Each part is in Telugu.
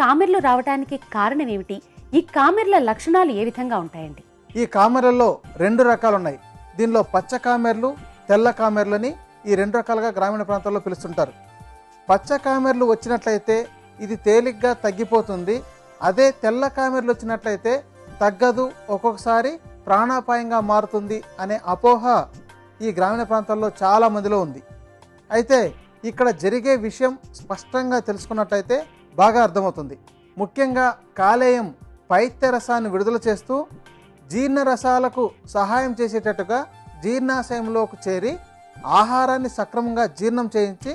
కామెర్లు రావడానికి కారణం ఏమిటి ఈ కామెర్ల లక్షణాలు ఏ విధంగా ఉంటాయండి? ఈ కామెరల్లో రెండు రకాలు ఉన్నాయి దీనిలో పచ్చ కామెర్లు తెల్ల కామెర్లని ఈ రెండు రకాలుగా గ్రామీణ ప్రాంతాల్లో పిలుస్తుంటారు. పచ్చ కామెర్లు వచ్చినట్లయితే ఇది తేలిగ్గా తగ్గిపోతుంది. అదే తెల్ల కామెర్లు వచ్చినట్లయితే తగ్గదు ఒక్కొక్కసారి ప్రాణాపాయంగా మారుతుంది అనే అపోహ ఈ గ్రామీణ ప్రాంతాల్లో చాలా మందిలో ఉంది. అయితే ఇక్కడ జరిగే విషయం స్పష్టంగా తెలుసుకున్నట్లయితే బాగా అర్థమవుతుంది. ముఖ్యంగా కాలేయం పైత్య రసాన్ని విడుదల చేస్తూ జీర్ణరసాలకు సహాయం చేసేటట్టుగా జీర్ణాశయంలోకి చేరి ఆహారాన్ని సక్రమంగా జీర్ణం చేయించి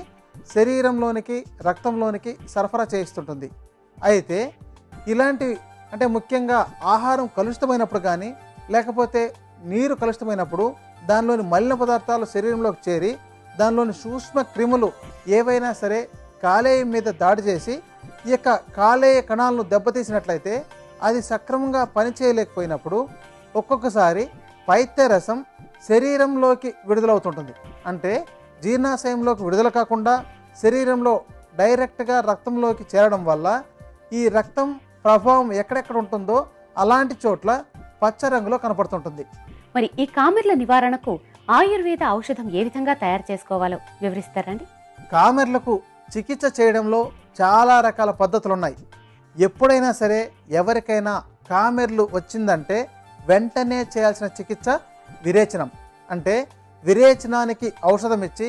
శరీరంలోనికి రక్తంలోనికి సరఫరా చేయిస్తుంటుంది. అయితే ఇలాంటివి అంటే ముఖ్యంగా ఆహారం కలుషితమైనప్పుడు కానీ లేకపోతే నీరు కలుషితమైనప్పుడు దానిలోని మలిన పదార్థాలు శరీరంలోకి చేరి దానిలోని సూక్ష్మ క్రిములు ఏవైనా సరే కాలేయం మీద దాడి చేసి ఈ యొక్క కాలేయ కణాలను దెబ్బతీసినట్లయితే అది సక్రమంగా పనిచేయలేకపోయినప్పుడు ఒక్కొక్కసారి పైత్య రసం శరీరంలోకి విడుదలవుతుంటుంది. అంటే జీర్ణాశయంలోకి విడుదల కాకుండా శరీరంలో డైరెక్ట్గా రక్తంలోకి చేరడం వల్ల ఈ రక్తం ప్రభావం ఎక్కడెక్కడ ఉంటుందో అలాంటి చోట్ల పచ్చ రంగులో కనపడుతుంటుంది. మరి ఈ కామెర్ల నివారణకు ఆయుర్వేద ఔషధం ఏ విధంగా తయారు చేసుకోవాలో వివరిస్తారండి కామెర్లకు చికిత్స చేయడంలో చాలా రకాల పద్ధతులు ఉన్నాయి ఎప్పుడైనా సరే ఎవరికైనా కామెర్లు వచ్చిందంటే వెంటనే చేయాల్సిన చికిత్స విరేచనం. అంటే విరేచనానికి ఔషధం ఇచ్చి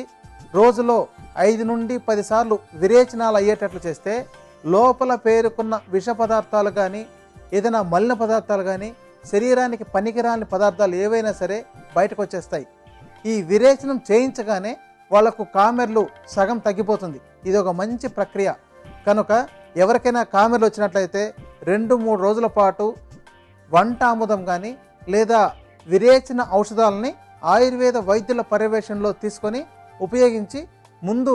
రోజులో ఐదు నుండి పదిసార్లు విరేచనాలు అయ్యేటట్లు చేస్తే లోపల పేరుకున్న విష పదార్థాలు కానీ ఏదైనా మలిన పదార్థాలు కానీ శరీరానికి పనికిరాని పదార్థాలు ఏవైనా సరే బయటకు వచ్చేస్తాయి ఈ విరేచనం చేయించగానే వాళ్ళకు కామెర్లు సగం తగ్గిపోతుంది. ఇది ఒక మంచి ప్రక్రియ. కనుక ఎవరికైనా కామెర్లు వచ్చినట్లయితే రెండు మూడు రోజుల పాటు వంట ఆముదం కానీ లేదా విరేచిన ఔషధాలని ఆయుర్వేద వైద్యుల పర్యవేక్షణలో తీసుకొని ఉపయోగించి ముందు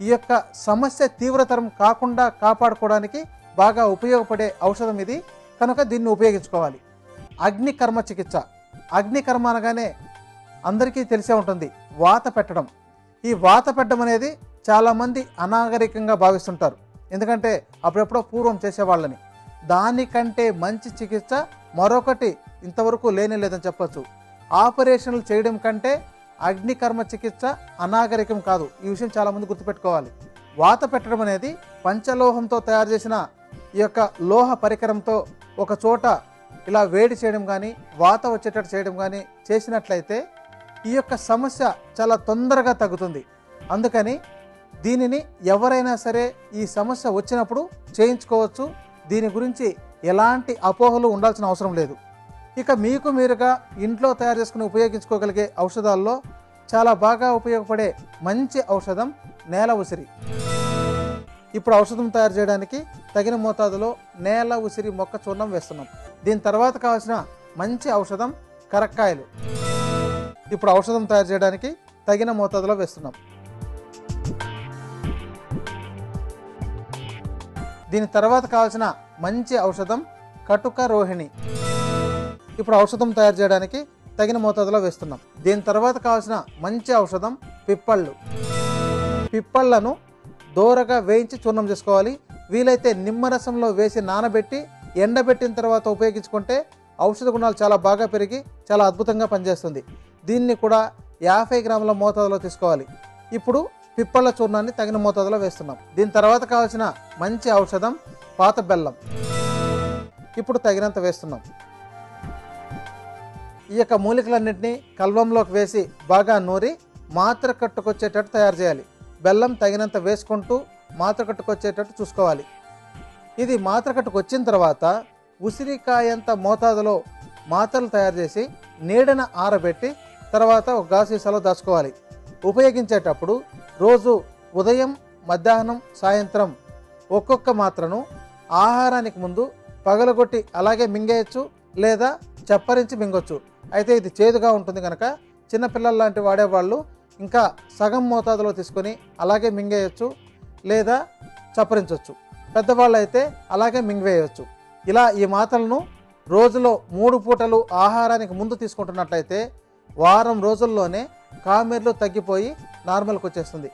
ఈ యొక్క సమస్య తీవ్రతరం కాకుండా కాపాడుకోవడానికి బాగా ఉపయోగపడే ఔషధం ఇది. కనుక దీన్ని ఉపయోగించుకోవాలి. అగ్నికర్మ చికిత్స. అగ్నికర్మ అనగానే అందరికీ తెలిసే ఉంటుంది. వాత పెట్టడం. ఈ వాత పెట్టడం అనేది చాలామంది అనాగరికంగా భావిస్తుంటారు. ఎందుకంటే అప్పుడెప్పుడో పూర్వం చేసేవాళ్ళని. దానికంటే మంచి చికిత్స మరొకటి ఇంతవరకు లేనే లేదని చెప్పచ్చు. ఆపరేషన్లు చేయడం కంటే అగ్నికర్మ చికిత్స అనాగరికం కాదు. ఈ విషయం చాలామంది గుర్తుపెట్టుకోవాలి. వాత పెట్టడం అనేది పంచలోహంతో తయారు చేసిన ఈ యొక్క లోహ పరికరంతో ఒక చోట ఇలా వేడి చేయడం కానీ వాత వచ్చేటట్టు చేయడం కానీ చేసినట్లయితే ఈ యొక్క సమస్య చాలా తొందరగా తగ్గుతుంది. అందుకని దీనిని ఎవరైనా సరే ఈ సమస్య వచ్చినప్పుడు చేయించుకోవచ్చు. దీని గురించి ఎలాంటి అపోహలు ఉండాల్సిన అవసరం లేదు. ఇక మీకు మీరుగా ఇంట్లో తయారు చేసుకుని ఉపయోగించుకోగలిగే ఔషధాల్లో చాలా బాగా ఉపయోగపడే మంచి ఔషధం నేల ఉసిరి. ఇప్పుడు ఔషధం తయారు చేయడానికి తగిన మోతాదులో నేల ఉసిరి మొక్క చూర్ణం వేస్తున్నాం. దీని తర్వాత కావాల్సిన మంచి ఔషధం కరక్కాయలు. ఇప్పుడు ఔషధం తయారు చేయడానికి తగిన మోతాదులో వేస్తున్నాం. దీని తర్వాత కావాల్సిన మంచి ఔషధం కటుక రోహిణి. ఇప్పుడు ఔషధం తయారు చేయడానికి తగిన మోతాదులో వేస్తున్నాం. దీని తర్వాత కావాల్సిన మంచి ఔషధం పిప్పళ్ళు. పిప్పళ్ళను దూరగా వేయించి చూర్ణం చేసుకోవాలి. వీలైతే నిమ్మరసంలో వేసి నానబెట్టి ఎండబెట్టిన తర్వాత ఉపయోగించుకుంటే ఔషధ గుణాలు చాలా బాగా పెరిగి చాలా అద్భుతంగా పనిచేస్తుంది. దీన్ని కూడా యాభై గ్రాముల మోతాదులో తీసుకోవాలి. ఇప్పుడు పిప్పళ్ళ చూర్ణాన్ని తగిన మోతాదులో వేస్తున్నాం. దీని తర్వాత కావాల్సిన మంచి ఔషధం పాత బెల్లం. ఇప్పుడు తగినంత వేస్తున్నాం. ఈ యొక్క మూలికలన్నింటినీ కల్వంలోకి వేసి బాగా నూరి మాత్ర కట్టుకొచ్చేటట్టు తయారు చేయాలి. బెల్లం తగినంత వేసుకుంటూ మాత్ర కట్టుకొచ్చేటట్టు చూసుకోవాలి. ఇది మాత్ర కట్టుకొచ్చిన తర్వాత ఉసిరికాయంత మోతాదులో మాత్రలు తయారు చేసి నీడన ఆరబెట్టి తర్వాత ఒక గాసీసాలో దాచుకోవాలి. ఉపయోగించేటప్పుడు రోజు ఉదయం మధ్యాహ్నం సాయంత్రం ఒక్కొక్క మాత్రను ఆహారానికి ముందు పగలగొట్టి అలాగే మింగేయచ్చు లేదా చప్పరించి మింగొచ్చు. అయితే ఇది చేదుగా ఉంటుంది కనుక చిన్నపిల్లల లాంటి వాడేవాళ్ళు ఇంకా సగం మోతాదులో తీసుకొని అలాగే మింగేయచ్చు లేదా చప్పరించవచ్చు పెద్దవాళ్ళు అయితే అలాగే మింగివేయవచ్చు ఇలా ఈ మాత్రలను రోజులో మూడు పూటలు ఆహారానికి ముందు తీసుకుంటున్నట్లయితే వారం రోజుల్లోనే కామెర్లు తగ్గిపోయి నార్మల్కి వచ్చేస్తుంది